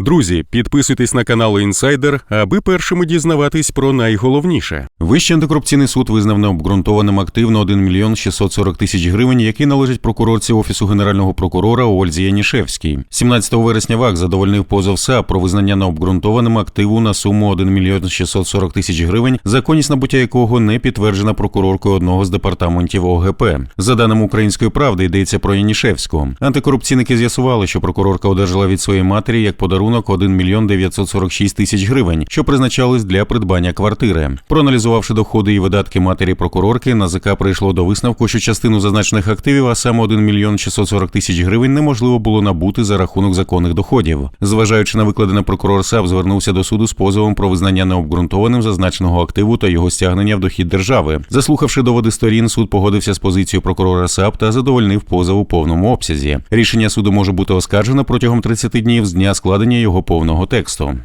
Друзі, підписуйтесь на канал Інсайдер, аби першими дізнаватись про найголовніше. Вищий антикорупційний суд визнав необґрунтованим активно 1 мільйон 640 тисяч гривень, які належать прокурорці Офісу Генерального прокурора Ользі Янішевській. 17 вересня ВАК задовольнив позов СА про визнання необґрунтованим активу на суму 1 мільйон 640 тисяч гривень, законність набуття якого не підтверджена прокуроркою одного з департаментів ОГП. За даними української правди, йдеться про Янішевську. Антикорупційники з'ясували, що прокурорка одержала від своєї матері як подарунок 1 мільйон 946 тисяч гривень, що призначались для придбання квартири. Проаналізувавши доходи і видатки матері прокурорки, НАЗК прийшло до висновку, що частину зазначених активів, а саме 1 мільйон 640 тисяч гривень, неможливо було набути за рахунок законних доходів. Зважаючи на викладене, прокурор САП звернувся до суду з позовом про визнання необґрунтованим зазначеного активу та його стягнення в дохід держави. Заслухавши доводи сторін, суд погодився з позицією прокурора САП та задовольнив позов у повному обсязі. Рішення суду може бути оскаржено протягом 30 днів з дня складення його повного тексту.